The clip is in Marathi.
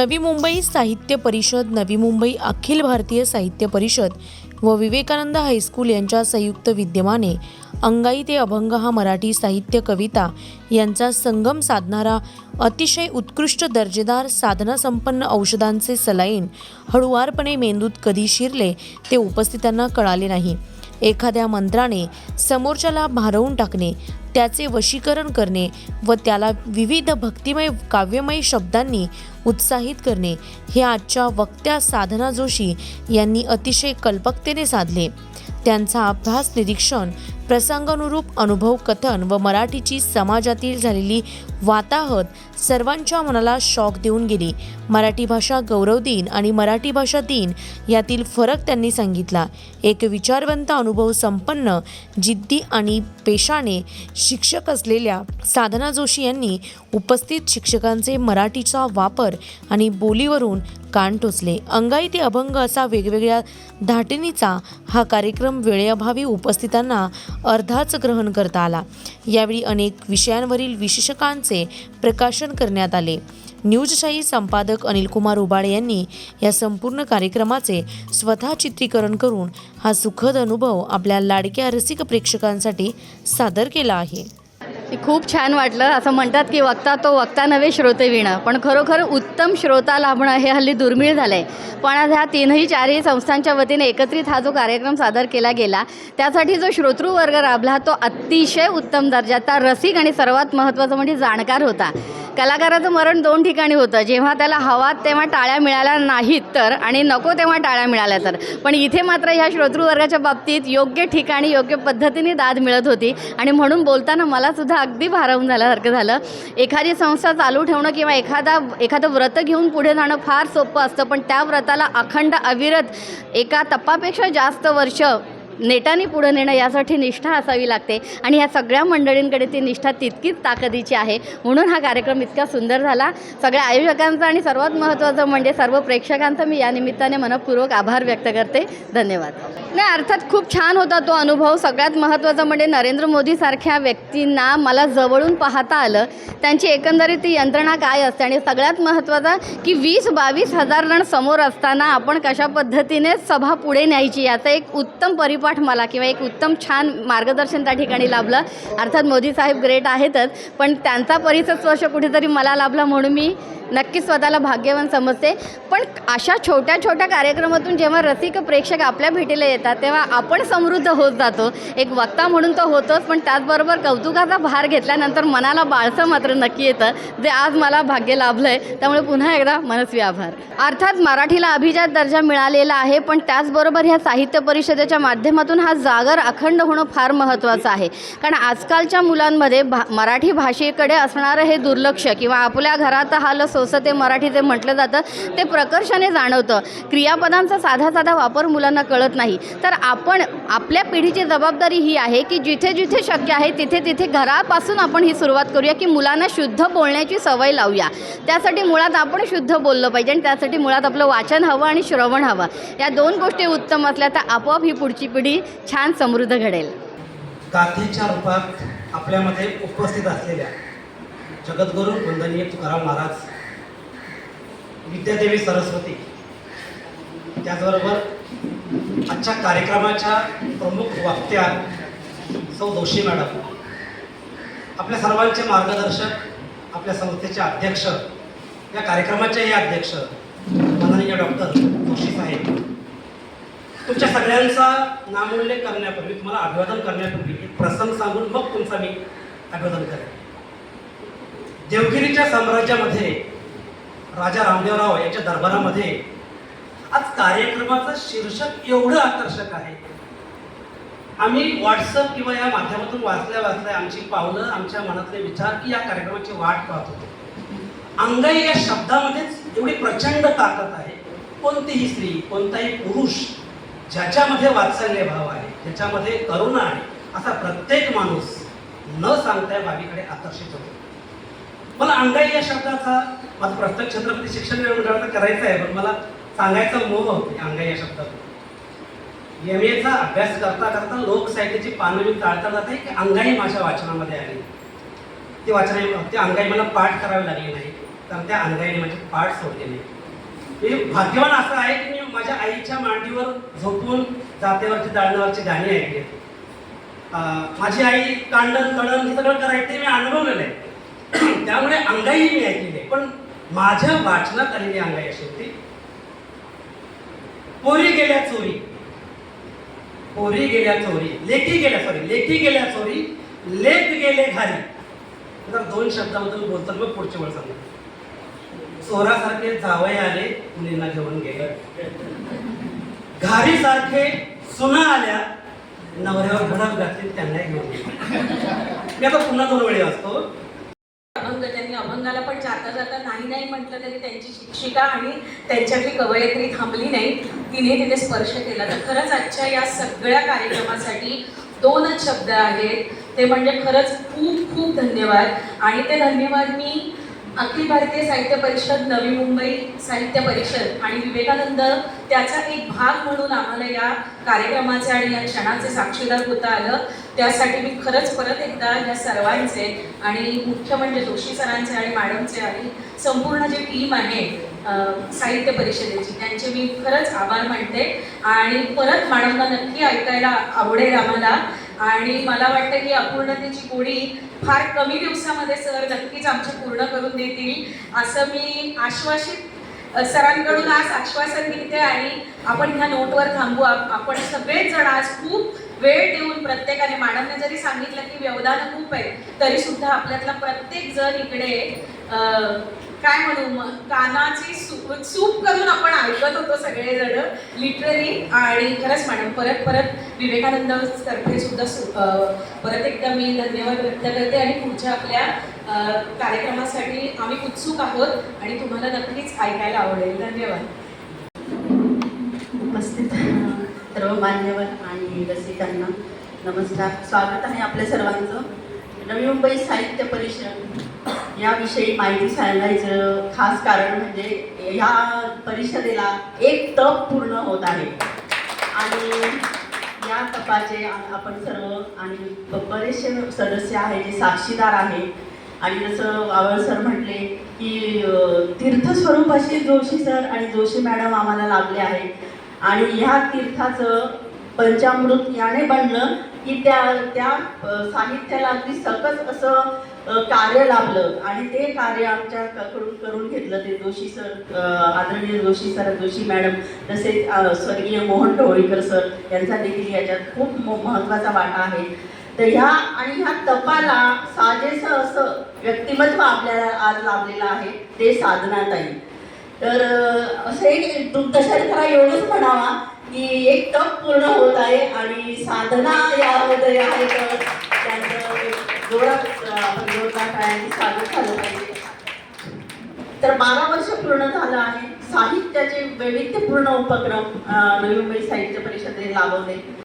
नवी मुंबई साहित्य परिषद नवी मुंबई अखिल भारतीय साहित्य परिषद व विवेकानंद हायस्कूल यांच्या संयुक्त विद्यमाने अंगाई ते अभंग हा मराठी साहित्य कविता यांचा संगम साधणारा अतिशय उत्कृष्ट दर्जेदार साधनासंपन्न औषधांचे सलाईन हळुवारपणे मेंदूत कधी शिरले ते उपस्थितांना कळाले नाही. एखाद्या मंत्राने समोरच्याला भारवून टाकणे त्याचे वशीकरण करणे व त्याला विविध भक्तिमय काव्यमय शब्दांनी उत्साहित करणे हे आजच्या वक्त्या साधना जोशी यांनी अतिशय कल्पकतेने साधले. त्यांचा अभ्यास निरीक्षण प्रसंगानुरूप अनुभव कथन व मराठीची समाजातील झालेली वाताहत सर्वांच्या मनाला शॉक देऊन गेली. मराठी भाषा गौरव दिन आणि मराठी भाषा दिन यातील फरक त्यांनी सांगितला. एक विचारवंत अनुभव संपन्न जिद्दी आणि पेशाने शिक्षक असलेल्या साधना जोशी यांनी उपस्थित शिक्षकांचे मराठीचा वापर आणि बोलीवरून कान टोचले. अंगाई ते अभंग असा वेगवेगळ्या धाटणीचा हा कार्यक्रम वेळेअभावी उपस्थितांना अर्धाच ग्रहण करता आला. यावेळी अनेक विषयांवरील विशेषकांचे प्रकाशन करण्यात आले. न्यूजशाही संपादक अनिलकुमार उबाळे यांनी या संपूर्ण कार्यक्रमाचे स्वतः चित्रीकरण करून हा सुखद अनुभव आपल्या लाडक्या रसिक प्रेक्षकांसाठी सादर केला आहे. खूप छान वाटलं. असं म्हणतात की वक्ता तो वक्ता नव्हे श्रोते विणं. पण खरोखर उत्तम श्रोता लाभणं हे हल्ली दुर्मिळ झालं आहे पण आज ह्या तीनही चारही संस्थांच्या वतीने एकत्रित हा जो कार्यक्रम सादर केला गेला त्यासाठी जो श्रोतृवर्ग राबला तो अतिशय उत्तम दर्जाचा रसिक आणि सर्वात महत्त्वाचं म्हणजे जाणकार होता. कलाकाराचं मरण दोन ठिकाणी होतं. जेव्हा त्याला हवा तेव्हा टाळ्या मिळाल्या नाहीत तर आणि नको तेव्हा टाळ्या मिळाल्या तर. पण इथे मात्र ह्या श्रोतृवर्गाच्या बाबतीत योग्य ठिकाणी योग्य पद्धतीने दाद मिळत होती. आणि म्हणून बोलताना मला सुद्धा अगदी भारावून झाल्यासारखं झालं. एखादी संस्था चालू ठेवणं किंवा एखादा एखादं व्रत घेऊन पुढे जाणं फार सोपं असतं. पण त्या व्रताला अखंड अविरत एका तपापेक्षा जास्त वर्ष नेटाने पुढं नेणं यासाठी निष्ठा असावी लागते. आणि ह्या सगळ्या मंडळींकडे ती निष्ठा तितकीच ताकदीची आहे. म्हणून हा कार्यक्रम इतका सुंदर झाला. सगळ्या आयोजकांचा आणि सर्वात महत्त्वाचं म्हणजे सर्व प्रेक्षकांचा मी या निमित्ताने मनपूर्वक आभार व्यक्त करते. धन्यवाद. नाही अर्थात खूप छान होता तो अनुभव. सगळ्यात महत्त्वाचं म्हणजे नरेंद्र मोदीसारख्या व्यक्तींना मला जवळून पाहता आलं. त्यांची एकंदरीत ती यंत्रणा काय असते? आणि सगळ्यात महत्त्वाचं की वीस बावीस हजार जण समोर असताना आपण कशा पद्धतीने सभा पुढे न्यायची? याचं एक उत्तम परिपाठ मला किंवा एक उत्तम छान मार्गदर्शन त्या ठिकाणी लाभलं. अर्थात मोदी साहेब ग्रेट आहेतच पण त्यांचा परिसर स्पर्श कुठेतरी मला लाभला म्हणून मी नक्कीच स्वतःला भाग्यवान समजते. पण अशा छोट्या छोट्या कार्यक्रमातून जेव्हा रसिक प्रेक्षक आपल्या भेटीला येतात तेव्हा आपण समृद्ध होत जातो. एक वक्ता म्हणून तो होतोच पण त्याचबरोबर कौतुकाचा भार घेतल्यानंतर मनाला बाळसं मात्र नक्की येतं जे आज मला भाग्य लाभलं आहे त्यामुळे पुन्हा एकदा मनस्वी आभार. अर्थात मराठीला अभिजात दर्जा मिळालेला आहे पण त्याचबरोबर ह्या साहित्य परिषदेच्या माध्यमातून हा जागर अखंड होणं फार महत्त्वाचं आहे. कारण आजकालच्या मुलांमध्ये भा मराठी भाषेकडे असणारं हे दुर्लक्ष किंवा आपल्या घरात हा लस सोसते मराठी जे म्हटलं जातं ते प्रकर्षाने जाणवतं. क्रियापदांचा साधा साधा वापर मुलांना कळत नाही. तर आपण आपल्या पिढीची जबाबदारी ही आहे की जिथे जिथे शक्य आहे तिथे तिथे घरापासून आपण ही सुरुवात करूया की मुलांना शुद्ध बोलण्याची सवय लावूया. त्यासाठी मुळात आपण शुद्ध बोललं पाहिजे आणि त्यासाठी मुळात आपलं वाचन हवं आणि श्रवण हवं. या दोन गोष्टी उत्तम असल्या तर आपोआप ही पुढची पिढी छान समृद्ध घडेल. गाथेच्या रूपात आपल्यामध्ये उपस्थित असलेल्या जगद्गुरू वंदनीय तुकाराम महाराज विद्यादेवी सरस्वती. त्याचबरोबर आजच्या कार्यक्रमाच्या प्रमुख वक्त्या सौ जोशी मॅडम. आपल्या सर्वांचे मार्गदर्शक आपल्या संस्थेचे अध्यक्ष या कार्यक्रमाचेही अध्यक्ष माननीय डॉक्टर जोशी साहेब. तुमच्या सगळ्यांचा नामोल्लेख करण्यापूर्वी तुम्हाला अभिवादन करण्यापूर्वी एक प्रसंग सांगून मग तुमचा मी अभिवादन करेन. देवगिरीच्या साम्राज्यामध्ये राजा रामदेवराव यांच्या दरबारामध्ये आज कार्यक्रमाचं शीर्षक एवढं आकर्षक आहे. आम्ही व्हॉट्सअप किंवा या माध्यमातून वाचल्या वाचल्या आमची पावलं आमच्या मनातले विचार की या कार्यक्रमाची वाट पाहत होतो. अंगाई या शब्दामध्येच एवढी प्रचंड ताकद आहे. कोणतीही स्त्री कोणताही पुरुष ज्याच्यामध्ये वात्सल्य भाव आहे ज्याच्यामध्ये करुणा आहे असा प्रत्येक माणूस न सांगता या बाबीकडे आकर्षित होतो. मला अंगाई या शब्दाचा माझं प्रत्येक छत्रपती शिक्षण मंडळाचा करायचं आहे पण मला सांगायचा मोह होतो या अंगाई या शब्दात एम एचा अभ्यास करता करता लोकसाहित्याची पानं मी चाळता जाते की अंगाई माझ्या वाचनामध्ये आली. ती वाचना ती अंगाई मला पाठ करावी लागली नाही कारण त्या अंगाईने माझे पाठ सोडलेले मी भाग्यवान असं आहे की मी माझ्या आईच्या मांडीवर झोपून जातेवरची दाळणावरची गाणी ऐकली माझी आई कांडण तळण हे सगळं करायचं मी अनुभवलेलं आहे. त्यामुळे अंगाई मी ऐकलेली आहे पण माझ्या वाचनात आलेली अंगाई होती. पोरी गेल्या चोरी. पोरी गेल्या चोरी. लेखी गेल्या सॉरी लेखी गेल्या चोरी लेख गेले घारी. जर दोन शब्दामधून बोलतात मग पुढचे वेळ सांगतो चोरासारखे जावय आले मुलींना घेऊन गेले घारी सारखे सुना आल्या नवऱ्यावर भडक घातली त्यांनाही घेऊन गेले मी आता पुन्हा दोन वेळी असतो अभंगाला पण जाता जाता नाही नाही म्हटलं तरी त्यांची शिक्षिका आणि त्यांच्यातली कवयित्री थांबली नाही. तिने तिथे स्पर्श केला. तर खरंच आजच्या या सगळ्या कार्यक्रमासाठी दोनच शब्द आहेत. ते म्हणजे खरंच खूप खूप धन्यवाद. आणि ते धन्यवाद मी अखिल भारतीय साहित्य परिषद नवी मुंबई साहित्य परिषद आणि विवेकानंद त्याचा एक भाग म्हणून आम्हाला या कार्यक्रमाचे आणि या क्षणाचे साक्षीदार होता आलं. त्यासाठी मी खरंच परत एकदा या सर्वांचे आणि मुख्य म्हणजे जोशी सरांचे आणि मॅडमचे आणि संपूर्ण जे टीम आहे साहित्य परिषदेची त्यांचे मी खरंच आभार मानते. आणि परत मॅडमला नक्की ऐकायला आवडेल आम्हाला. आणि मला वाटतं की अपूर्णतेची गोडी फार कमी दिवसामध्ये सर नक्कीच आमची पूर्ण करून देतील. असं मी आश्वासित सरांकडून आज आश्वासन घेते आणि आपण ह्या नोटवर थांबू. आप- आपण सगळेच जण आज खूप वेळ देऊन प्रत्येकाने मॅडमने जरी सांगितलं की व्यवधान खूप आहे तरी सुद्धा आपल्यातला प्रत्येक जण इकडे काय म्हणू मग कानाची सूप करून आपण ऐकत होतो सगळेजण. लिटरली आणि खरंच मॅडम परत परत विवेकानंद तर्फे सुद्धा परत एकदा मी धन्यवाद व्यक्त करते आणि पुढच्या आपल्या कार्यक्रमासाठी आम्ही उत्सुक आहोत आणि तुम्हाला नक्कीच ऐकायला आवडेल. धन्यवाद. उपस्थित सर्व मान्यवर आणि रसिकांना नमस्कार. स्वागत आहे आपल्या सर्वांचं. नवी मुंबई साहित्य परिषद. याविषयी माहिती सांगायचं खास कारण म्हणजे ह्या परिषदेला एक तप पूर्ण होत आहे. आणि या तपाचे आपण सर्व आणि बरेचसे सदस्य आहे जे साक्षीदार आहे. आणि जसं आवळ सर म्हटले की तीर्थस्वरूप असे जोशी सर आणि जोशी मॅडम आम्हाला लाभले आहे आणि ह्या तीर्थाचं पंचामृत याने बनलं की त्या त्या साहित्याला अगदी सकस असं कार्य लाभलं. आणि ते कार्य आमच्याकडून करून घेतलं ते जोशी सर आदरणीय जोशी सर जोशी मॅडम तसेच स्वर्गीय मोहन ढवळीकर सर यांचा देखील याच्यात खूप म- महत्त्वाचा वाटा आहे. तर ह्या आणि ह्या तपाला साजेसं असं व्यक्तिमत्व आपल्याला आज लाभलेलं आहे ते साधनाताई. तर असे असं एक दुग्धशर खरा एवढंच म्हणावा की एक तप पूर्ण होत आहे आणि साधना यामध्ये आहे तर त्यांचं जोरात अ, स्वागत झालं पाहिजे. तर बारा वर्ष पूर्ण झालं आहे. साहित्याचे वैविध्यपूर्ण उपक्रम नवी मुंबई साहित्य परिषदेने लाभवले